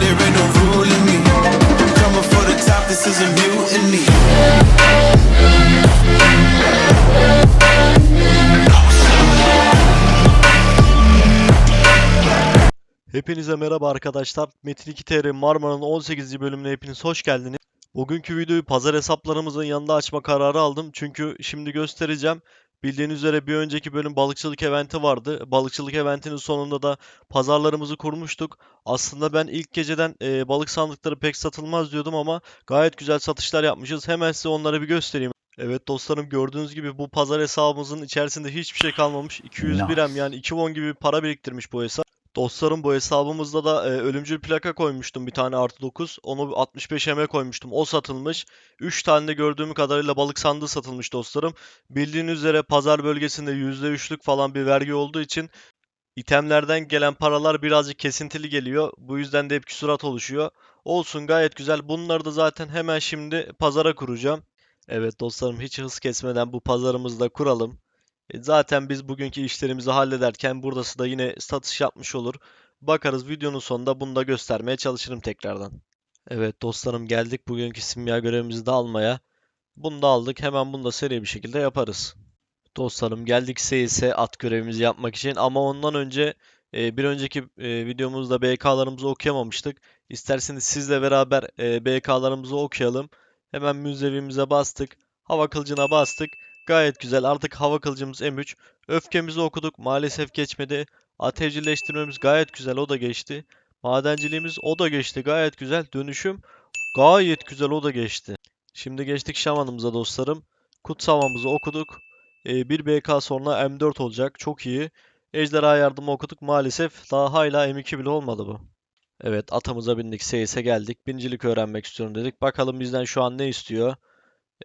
there ain't no rule in me. I'm coming for the top, this is a mutiny. Hepinize merhaba arkadaşlar. Metin 2 TR Marmara'nın 18. bölümüne hepiniz hoş geldiniz. Bugünkü videoyu pazar hesaplarımızın yanında açma kararı aldım. Çünkü şimdi göstereceğim. Bildiğiniz üzere bir önceki bölüm balıkçılık eventi vardı. Balıkçılık eventinin sonunda da pazarlarımızı kurmuştuk. Aslında ben ilk geceden e, balık sandıkları pek satılmaz diyordum ama gayet güzel satışlar yapmışız. Hemen size onları bir göstereyim. Evet dostlarım gördüğünüz gibi bu pazar hesabımızın içerisinde hiçbir şey kalmamış. 201 M yani 2 won gibi para biriktirmiş bu hesap. Dostlarım bu hesabımızda da e, ölümcül plaka koymuştum bir tane artı 9. Onu 65 ME koymuştum. O satılmış. 3 tane de gördüğüm kadarıyla balık sandığı satılmış dostlarım. Bildiğiniz üzere pazar bölgesinde %3'lük falan bir vergi olduğu için itemlerden gelen paralar birazcık kesintili geliyor. Bu yüzden de hep küsurat oluşuyor. Olsun gayet güzel. Bunları da zaten hemen şimdi pazara kuracağım. Evet dostlarım hiç hız kesmeden bu pazarımızı da kuralım. E, Zaten biz bugünkü işlerimizi hallederken buradası da yine satış yapmış olur. Bakarız videonun sonunda bunu da göstermeye çalışırım tekrardan. Evet dostlarım geldik bugünkü simya görevimizi de almaya. Bunu da aldık. Hemen bunu da seri bir şekilde yaparız. Dostlarım geldik CS at görevimizi yapmak için ama ondan önce e, bir önceki e, videomuzda BK'larımızı okuyamamıştık. İsterseniz sizle beraber BK'larımızı okuyalım. Hemen müzevimize bastık. Hava kılıcına bastık. Gayet güzel. Artık hava kılıcımız M3. Öfkemizi okuduk. Maalesef geçmedi. Ateşleştirmemiz gayet güzel. O da geçti. Madenciliğimiz o da geçti. Gayet güzel. Dönüşüm gayet güzel. O da geçti. Şimdi geçtik şamanımıza dostlarım. Kutsavamızı okuduk. Ee, bir BK sonra M4 olacak. Çok iyi. Ejderha yardımı okuduk. Maalesef daha hala M2 bile olmadı bu. Evet atımıza bindik. Seyis'e geldik. Bincilik öğrenmek istiyorum dedik. Bakalım bizden şu an ne istiyor?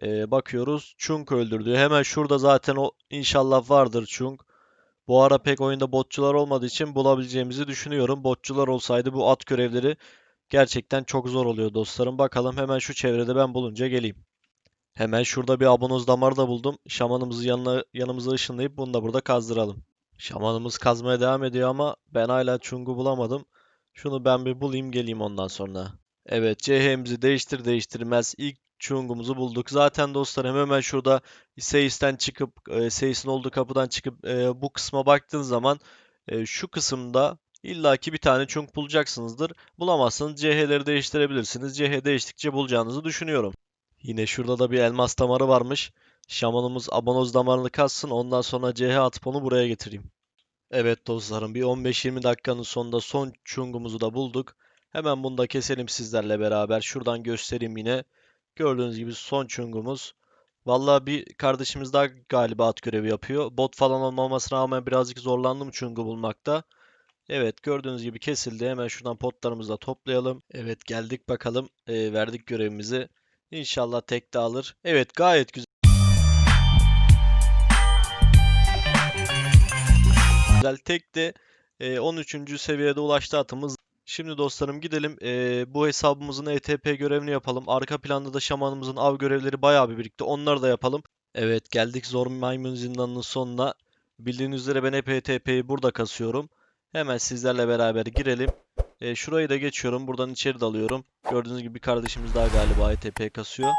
Ee, bakıyoruz. Chung öldürdü. Hemen şurada zaten o inşallah vardır Chung. Bu ara pek oyunda botçular olmadığı için bulabileceğimizi düşünüyorum. Botçular olsaydı bu at görevleri gerçekten çok zor oluyor dostlarım. Bakalım hemen şu çevrede ben bulunca geleyim. Hemen şurada bir abonoz damarı da buldum. Şamanımızı yanına, yanımıza ışınlayıp bunu da burada kazdıralım. Şamanımız kazmaya devam ediyor ama ben hala Chung'u bulamadım. Şunu ben bir bulayım geleyim ondan sonra. Evet CH'mizi değiştir değiştirmez ilk Chung'umuzu bulduk. Zaten dostlarım hemen şurada Seis'ten çıkıp e, Seis'in olduğu kapıdan çıkıp e, bu kısma baktığın zaman e, şu kısımda illaki bir tane Chung bulacaksınızdır. Bulamazsanız CH'leri değiştirebilirsiniz. CH değiştikçe bulacağınızı düşünüyorum. Yine şurada da bir elmas damarı varmış. Şamanımız abonoz damarını kassın. Ondan sonra CH atıp onu buraya getireyim. Evet dostlarım bir 15-20 dakikanın sonunda son Chung'umuzu da bulduk. Hemen bunu da keselim sizlerle beraber. Şuradan göstereyim yine. Gördüğünüz gibi son Chung'umuz. Vallahi bir kardeşimiz daha galiba at görevi yapıyor. Bot falan olmamasına rağmen birazcık zorlandım Chung'u bulmakta. Evet gördüğünüz gibi kesildi. Hemen şuradan potlarımızı da toplayalım. Evet geldik bakalım. Ee, verdik görevimizi. İnşallah tek de alır. Evet gayet güzel. Güzel tek de e, 13. seviyede ulaştı atımız. Şimdi dostlarım gidelim. e, bu hesabımızın ETP görevini yapalım. Arka planda da şamanımızın av görevleri bayağı bir birikti. Onları da yapalım. Evet geldik zor maymun zindanının sonuna. Bildiğiniz üzere ben hep ETP'yi burada kasıyorum. Hemen sizlerle beraber girelim. E, şurayı da geçiyorum. Buradan içeri dalıyorum. Gördüğünüz gibi bir kardeşimiz daha galiba ETP kasıyor.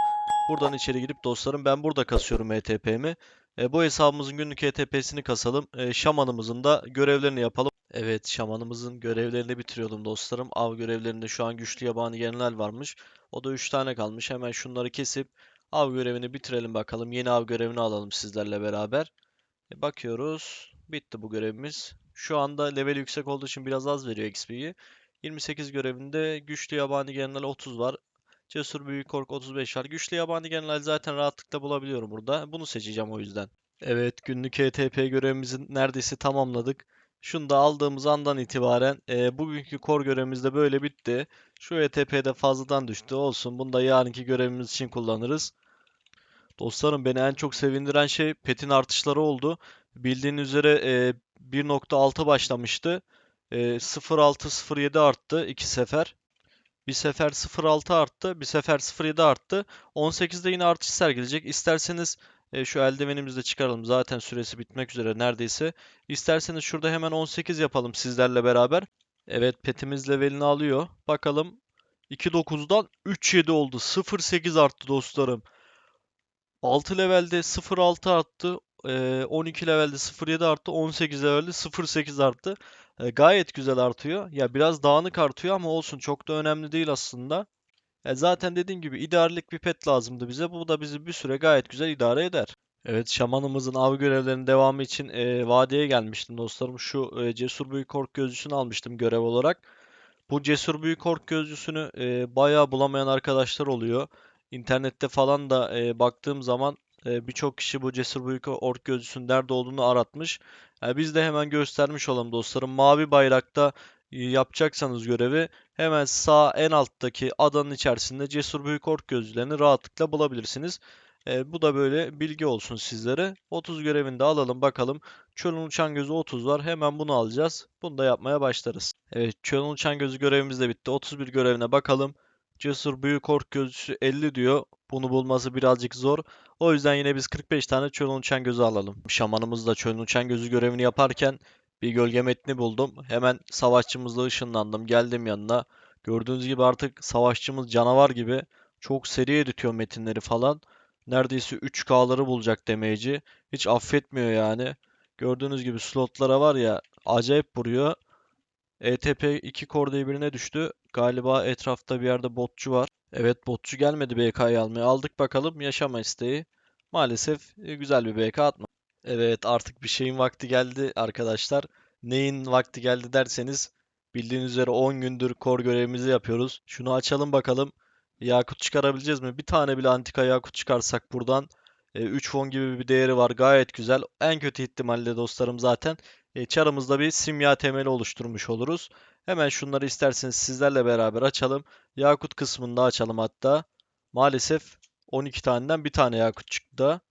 Buradan içeri girip dostlarım ben burada kasıyorum ETP'mi. E, bu hesabımızın günlük ETP'sini kasalım. E, şamanımızın da görevlerini yapalım. Evet şamanımızın görevlerini bitiriyordum dostlarım. Av görevlerinde şu an güçlü yabani general varmış. O da 3 tane kalmış. Hemen şunları kesip av görevini bitirelim bakalım. Yeni av görevini alalım sizlerle beraber. E, bakıyoruz. Bitti bu görevimiz. Şu anda level yüksek olduğu için biraz az veriyor XP'yi. 28 görevinde güçlü yabani general 30 var. Cesur büyük kork 35 var. Güçlü yabani general zaten rahatlıkla bulabiliyorum burada. Bunu seçeceğim o yüzden. Evet günlük ETP görevimizi neredeyse tamamladık. Şunu da aldığımız andan itibaren e, bugünkü kor görevimiz de böyle bitti. Şu ETP'de fazladan düştü. Olsun. Bunu da yarınki görevimiz için kullanırız. Dostlarım beni en çok sevindiren şey petin artışları oldu. Bildiğiniz üzere e, 1.6 başlamıştı. E, 0.6-0.7 arttı iki sefer. Bir sefer 0.6 arttı, bir sefer 0.7 arttı. 18'de yine artış sergileyecek. İsterseniz e, şu eldivenimizi de çıkaralım. Zaten süresi bitmek üzere neredeyse. İsterseniz şurada hemen 18 yapalım sizlerle beraber. Evet petimiz levelini alıyor. Bakalım 2.9'dan 3.7 oldu. 0.8 arttı dostlarım. 6 levelde 0.6 arttı. Ee, 12 levelde 0.7 arttı. 18 levelde 0.8 arttı. Ee, gayet güzel artıyor. Ya biraz dağınık artıyor ama olsun çok da önemli değil aslında. E zaten dediğim gibi idarelik bir pet lazımdı bize. Bu da bizi bir süre gayet güzel idare eder. Evet şamanımızın av görevlerinin devamı için e, vadeye gelmiştim dostlarım. Şu e, cesur büyük ork gözcüsünü almıştım görev olarak. Bu cesur büyük ork gözcüsünü e, bayağı bulamayan arkadaşlar oluyor. İnternette falan da e, baktığım zaman e, birçok kişi bu cesur büyük ork gözcüsünün nerede olduğunu aratmış. E, biz de hemen göstermiş olalım dostlarım. Mavi bayrakta yapacaksanız görevi hemen sağ en alttaki adanın içerisinde cesur büyük ork gözcülerini rahatlıkla bulabilirsiniz. E, bu da böyle bilgi olsun sizlere. 30 görevini de alalım bakalım. Çölün uçan gözü 30 var. Hemen bunu alacağız. Bunu da yapmaya başlarız. Evet, çölün uçan gözü görevimiz de bitti. 31 görevine bakalım. Cesur büyük ork gözcüsü 50 diyor. Bunu bulması birazcık zor. O yüzden yine biz 45 tane çölün uçan gözü alalım. Şamanımız da çölün uçan gözü görevini yaparken bir gölge metni buldum. Hemen savaşçımızla ışınlandım. Geldim yanına. Gördüğünüz gibi artık savaşçımız canavar gibi. Çok seri editiyor metinleri falan. Neredeyse 3K'ları bulacak damage'i. Hiç affetmiyor yani. Gördüğünüz gibi slotlara var ya acayip vuruyor. ETP 2 core diye birine düştü. Galiba etrafta bir yerde botçu var. Evet botçu gelmedi BK'yı almaya. Aldık bakalım yaşama isteği. Maalesef e, güzel bir BK atma. Evet artık bir şeyin vakti geldi arkadaşlar. Neyin vakti geldi derseniz bildiğiniz üzere 10 gündür core görevimizi yapıyoruz. Şunu açalım bakalım. Yakut çıkarabileceğiz mi? Bir tane bile antika yakut çıkarsak buradan 3 fon gibi bir değeri var. Gayet güzel. En kötü ihtimalle dostlarım zaten e, çarımızda bir simya temeli oluşturmuş oluruz. Hemen şunları isterseniz sizlerle beraber açalım. Yakut kısmında açalım hatta. Maalesef 12 taneden bir tane yakut çıktı.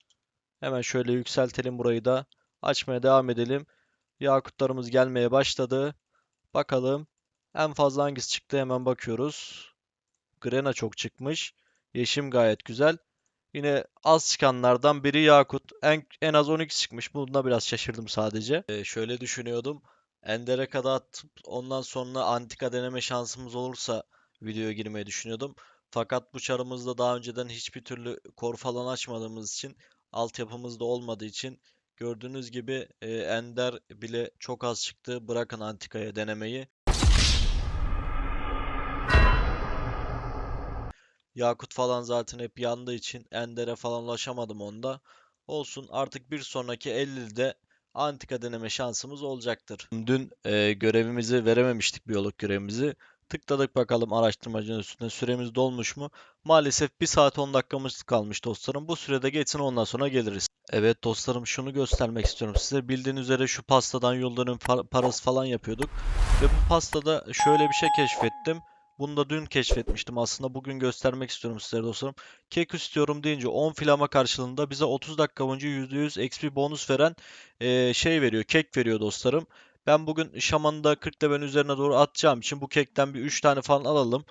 Hemen şöyle yükseltelim burayı da. Açmaya devam edelim. Yakutlarımız gelmeye başladı. Bakalım. En fazla hangisi çıktı hemen bakıyoruz. Grena çok çıkmış. Yeşim gayet güzel. Yine az çıkanlardan biri Yakut. En, en az 12 çıkmış. Bunda biraz şaşırdım sadece. Ee, şöyle düşünüyordum. Ender'e kadar atıp ondan sonra antika deneme şansımız olursa videoya girmeyi düşünüyordum. Fakat bu çarımızda daha önceden hiçbir türlü kor falan açmadığımız için altyapımız da olmadığı için gördüğünüz gibi e, Ender bile çok az çıktı. Bırakın antikaya denemeyi. Yakut falan zaten hep yandığı için Ender'e falan ulaşamadım onda. Olsun artık bir sonraki 50'de antika deneme şansımız olacaktır. Dün e, görevimizi verememiştik biyolog görevimizi. Tıkladık bakalım araştırmacının üstüne süremiz dolmuş mu? Maalesef 1 saat 10 dakikamız kalmış dostlarım. Bu sürede geçsin ondan sonra geliriz. Evet dostlarım şunu göstermek istiyorum size. Bildiğiniz üzere şu pastadan yolların parası falan yapıyorduk. Ve bu pastada şöyle bir şey keşfettim. Bunu da dün keşfetmiştim aslında. Bugün göstermek istiyorum sizlere dostlarım. Kek istiyorum deyince 10 flama karşılığında bize 30 dakika boyunca %100 XP bonus veren eee, şey veriyor. Kek veriyor dostlarım. Ben bugün şamanı da 40 levelin üzerine doğru atacağım için bu kekten bir 3 tane falan alalım.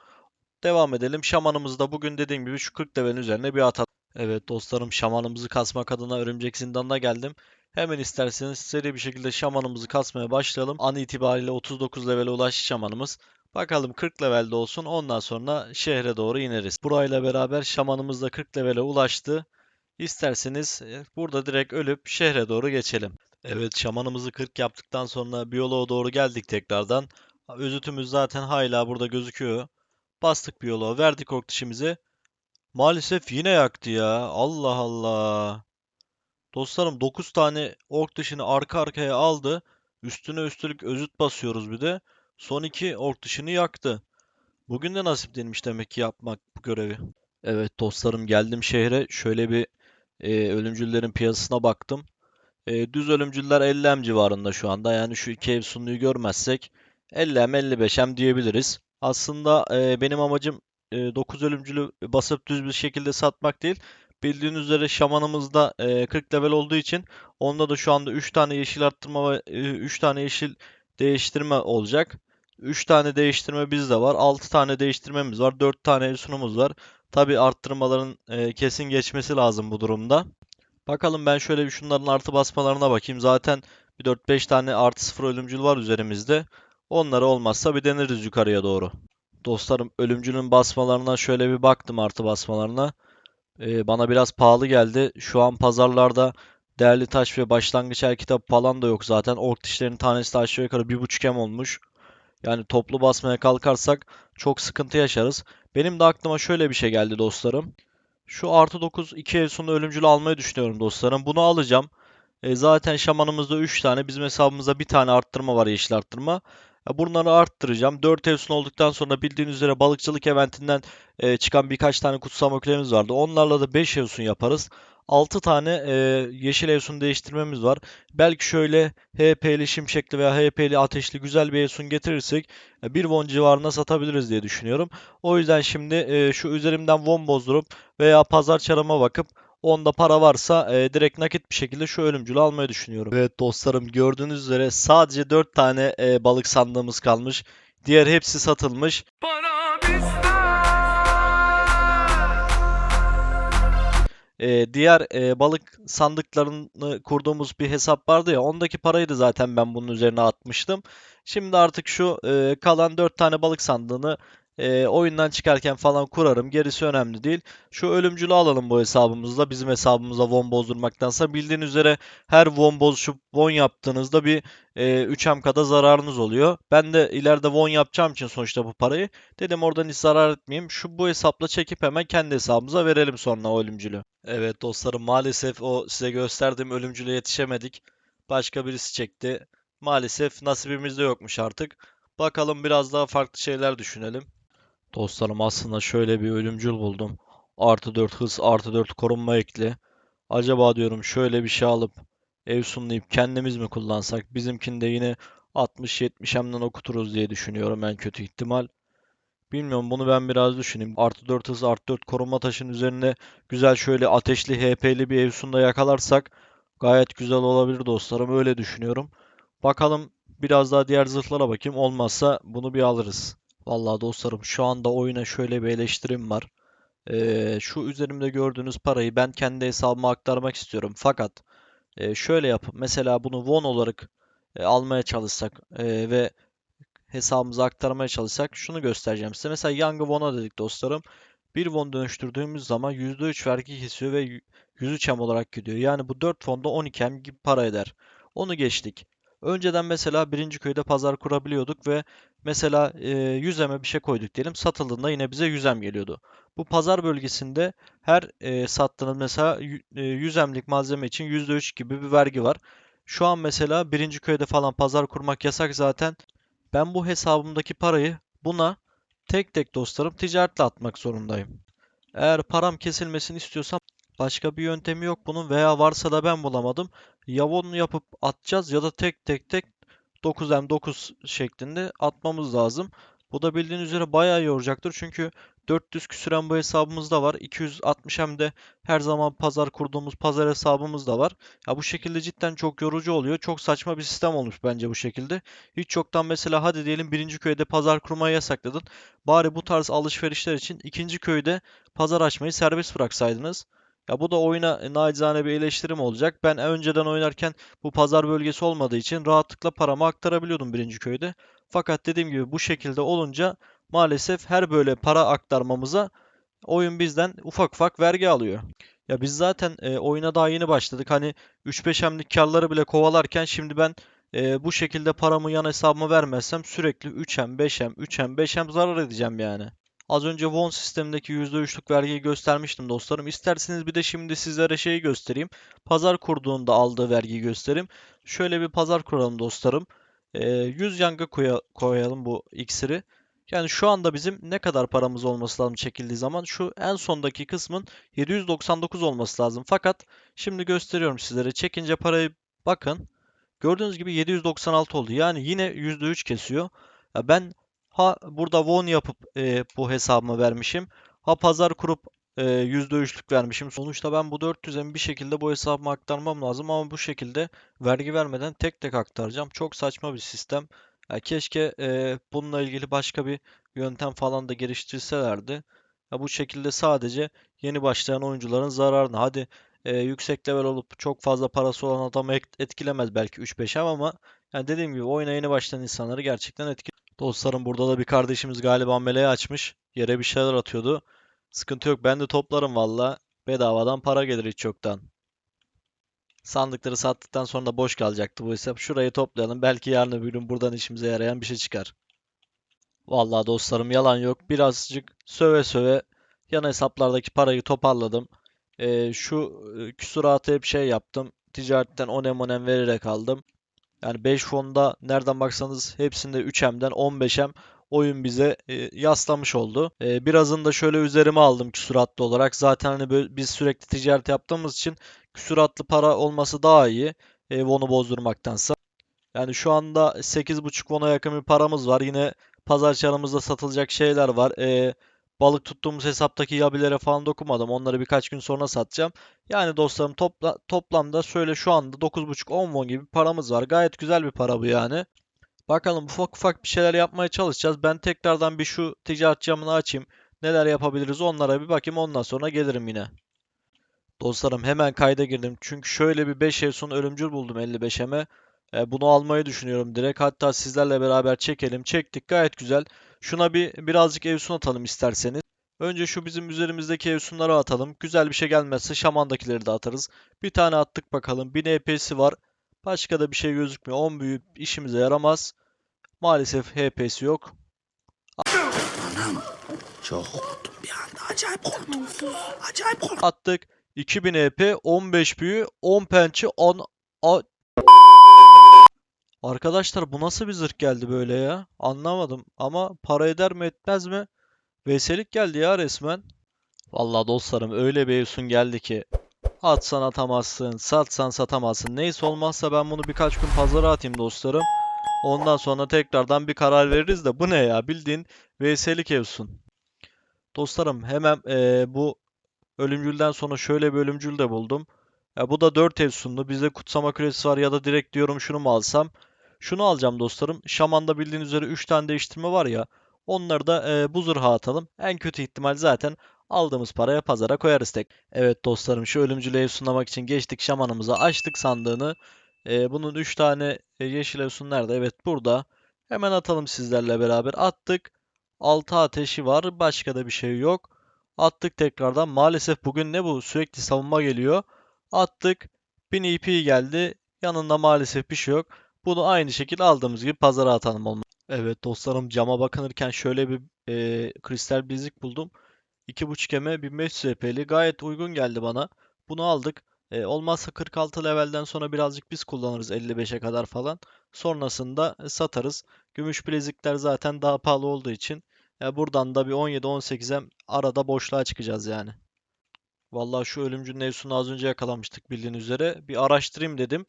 Devam edelim. Şamanımızı da bugün dediğim gibi şu 40 levelin üzerine bir atalım. Evet dostlarım şamanımızı kasmak adına örümcek zindanına geldim. Hemen isterseniz seri bir şekilde şamanımızı kasmaya başlayalım. An itibariyle 39 levele ulaştı şamanımız. Bakalım 40 levelde olsun. Ondan sonra şehre doğru ineriz. Burayla beraber şamanımız da 40 levele ulaştı. İsterseniz e, burada direkt ölüp şehre doğru geçelim. Evet şamanımızı 40 yaptıktan sonra biyoloğa doğru geldik tekrardan. Özütümüz zaten hala burada gözüküyor. Bastık biyoloğa verdik ork dişimizi. Maalesef yine yaktı ya. Allah Allah. Dostlarım 9 tane ork dışını arka arkaya aldı. Üstüne üstlük özüt basıyoruz bir de. Son iki ork dışını yaktı. Bugün de nasip değilmiş demek ki yapmak bu görevi. Evet dostlarım geldim şehre. Şöyle bir e, ölümcüllerin piyasasına baktım. E, düz ölümcüller 50M civarında şu anda. Yani şu iki ev sunluyu görmezsek 50M 55M diyebiliriz. Aslında e, benim amacım e, 9 ölümcülü basıp düz bir şekilde satmak değil. Bildiğiniz üzere şamanımızda e, 40 level olduğu için onda da şu anda 3 tane yeşil arttırma ve 3 tane yeşil değiştirme olacak. 3 tane değiştirme bizde var. 6 tane değiştirmemiz var. 4 tane sunumuz var. Tabi arttırmaların e, kesin geçmesi lazım bu durumda. Bakalım ben şöyle bir şunların artı basmalarına bakayım. Zaten bir 4-5 tane artı 0 ölümcül var üzerimizde. Onları olmazsa bir deneriz yukarıya doğru. Dostlarım ölümcülün basmalarına şöyle bir baktım artı basmalarına. Ee, bana biraz pahalı geldi. Şu an pazarlarda değerli taş ve başlangıç el kitabı falan da yok zaten. Ork dişlerinin tanesi de aşağı yukarı 1.5 em olmuş. Yani toplu basmaya kalkarsak çok sıkıntı yaşarız. Benim de aklıma şöyle bir şey geldi dostlarım. Şu artı 9 2 ev sonu ölümcülü almayı düşünüyorum dostlarım. Bunu alacağım. E, zaten şamanımızda 3 tane, bizim hesabımızda bir tane arttırma var yeşil arttırma. Ya bunları arttıracağım. 4 Efsun olduktan sonra bildiğiniz üzere balıkçılık eventinden e, çıkan birkaç tane kutsal ökülerimiz vardı. Onlarla da 5 Efsun yaparız. 6 tane e, yeşil Efsun değiştirmemiz var. Belki şöyle HP'li şimşekli veya HP'li ateşli güzel bir Efsun getirirsek e, 1 won civarına satabiliriz diye düşünüyorum. O yüzden şimdi e, şu üzerimden won bozdurup veya pazar çarıma bakıp Onda para varsa e, direkt nakit bir şekilde şu ölümcülü almayı düşünüyorum. Evet dostlarım gördüğünüz üzere sadece 4 tane e, balık sandığımız kalmış. Diğer hepsi satılmış. E, diğer e, balık sandıklarını kurduğumuz bir hesap vardı ya ondaki parayı da zaten ben bunun üzerine atmıştım. Şimdi artık şu e, kalan 4 tane balık sandığını e, oyundan çıkarken falan kurarım. Gerisi önemli değil. Şu ölümcülü alalım bu hesabımızda. Bizim hesabımıza won bozdurmaktansa. Bildiğin üzere her won bozuşup won yaptığınızda bir e, 3 kadar zararınız oluyor. Ben de ileride won yapacağım için sonuçta bu parayı. Dedim oradan hiç zarar etmeyeyim. Şu bu hesapla çekip hemen kendi hesabımıza verelim sonra o ölümcülü. Evet dostlarım maalesef o size gösterdiğim ölümcüle yetişemedik. Başka birisi çekti. Maalesef nasibimizde yokmuş artık. Bakalım biraz daha farklı şeyler düşünelim. Dostlarım aslında şöyle bir ölümcül buldum. Artı 4 hız, artı 4 korunma ekli. Acaba diyorum şöyle bir şey alıp Evsunlayıp kendimiz mi kullansak? Bizimkinde yine 60-70 hemden okuturuz diye düşünüyorum en kötü ihtimal. Bilmiyorum bunu ben biraz düşüneyim. Artı 4 hız, artı 4 korunma taşının üzerine güzel şöyle ateşli HP'li bir Evsun'da yakalarsak gayet güzel olabilir dostlarım. Öyle düşünüyorum. Bakalım biraz daha diğer zırhlara bakayım. Olmazsa bunu bir alırız. Vallahi dostlarım şu anda oyuna şöyle bir eleştirim var. Ee, şu üzerimde gördüğünüz parayı ben kendi hesabıma aktarmak istiyorum. Fakat e, şöyle yapıp mesela bunu won olarak e, almaya çalışsak e, ve hesabımıza aktarmaya çalışsak şunu göstereceğim size. Mesela Young Won'a dedik dostlarım. Bir won dönüştürdüğümüz zaman %3 vergi kesiyor ve 103 em olarak gidiyor. Yani bu 4 fonda 12 em gibi para eder. Onu geçtik. Önceden mesela birinci köyde pazar kurabiliyorduk ve mesela e, 100 eme bir şey koyduk diyelim. Satıldığında yine bize 100 em geliyordu. Bu pazar bölgesinde her e, sattığınız mesela e, 100 emlik malzeme için %3 gibi bir vergi var. Şu an mesela birinci köyde falan pazar kurmak yasak zaten. Ben bu hesabımdaki parayı buna tek tek dostlarım ticaretle atmak zorundayım. Eğer param kesilmesini istiyorsam başka bir yöntemi yok bunun veya varsa da ben bulamadım. Ya onu yapıp atacağız ya da tek tek tek 9M9 şeklinde atmamız lazım. Bu da bildiğiniz üzere bayağı yoracaktır. Çünkü 400 küsüren bu hesabımız da var. 260 hem de her zaman pazar kurduğumuz pazar hesabımız da var. Ya bu şekilde cidden çok yorucu oluyor. Çok saçma bir sistem olmuş bence bu şekilde. Hiç yoktan mesela hadi diyelim birinci köyde pazar kurmayı yasakladın. Bari bu tarz alışverişler için ikinci köyde pazar açmayı serbest bıraksaydınız. Ya bu da oyuna nacizane bir eleştirim olacak. Ben önceden oynarken bu pazar bölgesi olmadığı için rahatlıkla paramı aktarabiliyordum birinci köyde. Fakat dediğim gibi bu şekilde olunca maalesef her böyle para aktarmamıza oyun bizden ufak ufak vergi alıyor. Ya biz zaten e, oyuna daha yeni başladık. Hani 3-5 hemlik karları bile kovalarken şimdi ben e, bu şekilde paramı yan hesabıma vermezsem sürekli 3 hem 5 hem 3 hem 5 hem zarar edeceğim yani. Az önce Won sistemindeki %3'lük vergiyi göstermiştim dostlarım. İsterseniz bir de şimdi sizlere şeyi göstereyim. Pazar kurduğunda aldığı vergiyi göstereyim. Şöyle bir pazar kuralım dostlarım. Ee, 100 yanga koya- koyalım bu iksiri. Yani şu anda bizim ne kadar paramız olması lazım çekildiği zaman şu en sondaki kısmın 799 olması lazım. Fakat şimdi gösteriyorum sizlere. Çekince parayı bakın. Gördüğünüz gibi 796 oldu. Yani yine %3 kesiyor. Ya ben Ha burada won yapıp e, bu hesabıma vermişim. Ha pazar kurup e, %3'lük vermişim. Sonuçta ben bu 400'e bir şekilde bu hesabıma aktarmam lazım ama bu şekilde vergi vermeden tek tek aktaracağım. Çok saçma bir sistem. Ya keşke e, bununla ilgili başka bir yöntem falan da geliştirselerdi. Ya bu şekilde sadece yeni başlayan oyuncuların zararına. Hadi e, yüksek level olup çok fazla parası olan adamı et- etkilemez belki 3-5 ama Yani dediğim gibi oyuna yeni başlayan insanları gerçekten etkili. Dostlarım burada da bir kardeşimiz galiba meleği açmış. Yere bir şeyler atıyordu. Sıkıntı yok. Ben de toplarım valla. Bedavadan para gelir hiç yoktan. Sandıkları sattıktan sonra da boş kalacaktı bu hesap. Şurayı toplayalım. Belki yarın öbür gün buradan işimize yarayan bir şey çıkar. Vallahi dostlarım yalan yok. Birazcık söve söve yan hesaplardaki parayı toparladım. Ee, şu e, küsuratı hep şey yaptım. Ticaretten onem onem vererek aldım. Yani 5 fonda nereden baksanız hepsinde 3M'den 15M oyun bize e, yaslamış oldu. E, birazını da şöyle üzerime aldım küsuratlı olarak. Zaten hani biz sürekli ticaret yaptığımız için küsuratlı para olması daha iyi. E, Won'u bozdurmaktansa. Yani şu anda 8.5 Won'a yakın bir paramız var. Yine pazar çarımızda satılacak şeyler var. E, balık tuttuğumuz hesaptaki yabilere falan dokunmadım. Onları birkaç gün sonra satacağım. Yani dostlarım topla, toplamda şöyle şu anda 9.5-10 won gibi paramız var. Gayet güzel bir para bu yani. Bakalım ufak ufak bir şeyler yapmaya çalışacağız. Ben tekrardan bir şu ticaret camını açayım. Neler yapabiliriz onlara bir bakayım ondan sonra gelirim yine. Dostlarım hemen kayda girdim. Çünkü şöyle bir 5 ev sonu ölümcül buldum 55'eme. E, bunu almayı düşünüyorum direkt. Hatta sizlerle beraber çekelim. Çektik gayet güzel. Şuna bir birazcık evsun atalım isterseniz. Önce şu bizim üzerimizdeki evsunları atalım. Güzel bir şey gelmezse şamandakileri de atarız. Bir tane attık bakalım. 1000 HP'si var. Başka da bir şey gözükmüyor. 10 büyü işimize yaramaz. Maalesef HP'si yok. Çok korktum bir anda. Acayip korktum. Acayip korktum. Attık. 2000 HP, 15 büyü, 10 pençe, 10... A- Arkadaşlar bu nasıl bir zırh geldi böyle ya? Anlamadım. Ama para eder mi etmez mi? Veselik geldi ya resmen. Vallahi dostlarım öyle bir Evsun geldi ki. Atsan atamazsın, satsan satamazsın. Neyse olmazsa ben bunu birkaç gün pazara atayım dostlarım. Ondan sonra tekrardan bir karar veririz de bu ne ya? Bildiğin VS'lik Evsun. Dostlarım hemen eee, bu ölümcülden sonra şöyle bir ölümcül de buldum. Ya bu da 4 Evsunlu. Bizde kutsama küresi var ya da direkt diyorum şunu mu alsam? Şunu alacağım dostlarım. Şaman'da bildiğiniz üzere 3 tane değiştirme var ya. Onları da eee, bu zırha atalım. En kötü ihtimal zaten aldığımız paraya pazara koyarız tek. Evet dostlarım şu ölümcül Evsunlamak için geçtik şamanımıza. Açtık sandığını. Eee, bunun 3 tane e, yeşil Evsun nerede? Evet burada. Hemen atalım sizlerle beraber. Attık. 6 ateşi var. Başka da bir şey yok. Attık tekrardan. Maalesef bugün ne bu? Sürekli savunma geliyor. Attık. 1000 EP geldi. Yanında maalesef bir şey yok. Bunu aynı şekilde aldığımız gibi pazara atalım olma. Evet dostlarım cama bakınırken şöyle bir e, kristal bilezik buldum. 2.5 eme 1500 EP'li gayet uygun geldi bana. Bunu aldık. E, olmazsa 46 levelden sonra birazcık biz kullanırız 55'e kadar falan. Sonrasında satarız. Gümüş bilezikler zaten daha pahalı olduğu için e, buradan da bir 17-18'e arada boşluğa çıkacağız yani. Vallahi şu ölümcül Nevsun'u az önce yakalamıştık bildiğin üzere. Bir araştırayım dedim.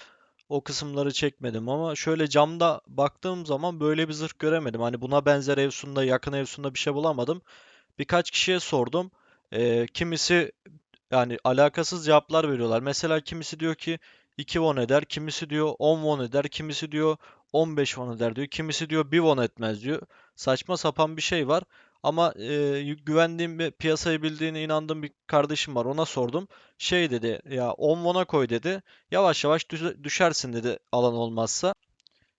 O kısımları çekmedim ama şöyle camda baktığım zaman böyle bir zırh göremedim. Hani buna benzer Evsun'da, yakın Evsun'da bir şey bulamadım. Birkaç kişiye sordum. Ee, kimisi yani alakasız cevaplar veriyorlar. Mesela kimisi diyor ki 2 won eder, kimisi diyor 10 won eder, kimisi diyor 15 won eder diyor, kimisi diyor 1 won etmez diyor. Saçma sapan bir şey var. Ama e, güvendiğim ve piyasayı bildiğine inandığım bir kardeşim var. Ona sordum. Şey dedi ya 10 won'a koy dedi. Yavaş yavaş düşersin dedi alan olmazsa.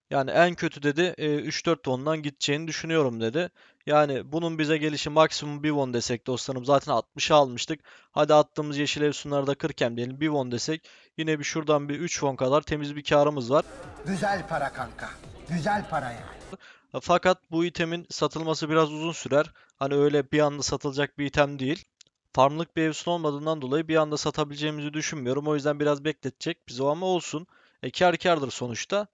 Yani en kötü dedi e, 3-4 won'dan gideceğini düşünüyorum dedi. Yani bunun bize gelişi maksimum 1 won desek dostlarım zaten 60'a almıştık. Hadi attığımız yeşil evsunlarda 40 em diyelim 1 won desek yine bir şuradan bir 3 won kadar temiz bir karımız var. Güzel para kanka. Güzel para yani. Fakat bu itemin satılması biraz uzun sürer. Hani öyle bir anda satılacak bir item değil. Farmlık bir evsun olmadığından dolayı bir anda satabileceğimizi düşünmüyorum. O yüzden biraz bekletecek bizi o ama olsun. E, kar kardır sonuçta.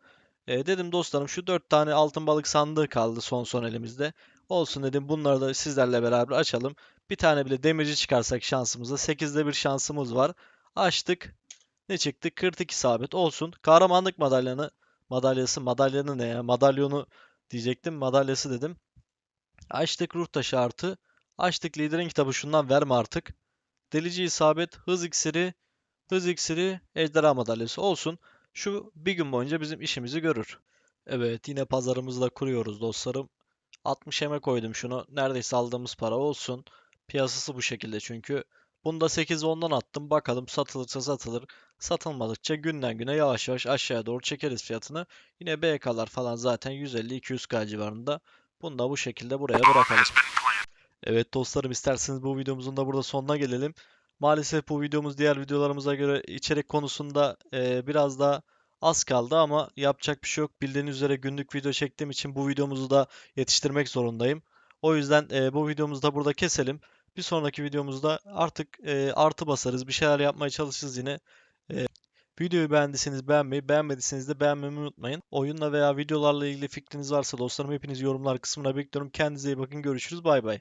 E, dedim dostlarım şu 4 tane altın balık sandığı kaldı son son elimizde. Olsun dedim bunları da sizlerle beraber açalım. Bir tane bile demirci çıkarsak şansımıza 8'de bir şansımız var. Açtık. Ne çıktı? 42 sabit olsun. Kahramanlık madalyanı madalyası madalyanı ne ya? Madalyonu diyecektim. Madalyası dedim. Açtık ruh taşı artı. Açtık liderin kitabı şundan verme artık. Delici isabet, hız iksiri, hız iksiri, ejderha madalyası olsun. Şu bir gün boyunca bizim işimizi görür. Evet yine pazarımızı da kuruyoruz dostlarım. 60 eme koydum şunu. Neredeyse aldığımız para olsun. Piyasası bu şekilde çünkü. Bunu da 8 ondan attım. Bakalım satılırsa satılır. Satılmadıkça günden güne yavaş yavaş aşağıya doğru çekeriz fiyatını. Yine BK'lar falan zaten 150-200k civarında. Bunu da bu şekilde buraya bırakalım. Evet dostlarım isterseniz bu videomuzun da burada sonuna gelelim. Maalesef bu videomuz diğer videolarımıza göre içerik konusunda e, biraz daha az kaldı ama yapacak bir şey yok. Bildiğiniz üzere günlük video çektiğim için bu videomuzu da yetiştirmek zorundayım. O yüzden e, bu videomuzu da burada keselim. Bir sonraki videomuzda artık e, artı basarız. Bir şeyler yapmaya çalışırız yine. Videoyu beğendiyseniz beğenmeyi, beğenmediyseniz de beğenmeyi unutmayın. Oyunla veya videolarla ilgili fikriniz varsa dostlarım hepiniz yorumlar kısmına bekliyorum. Kendinize iyi bakın. Görüşürüz. Bay bay.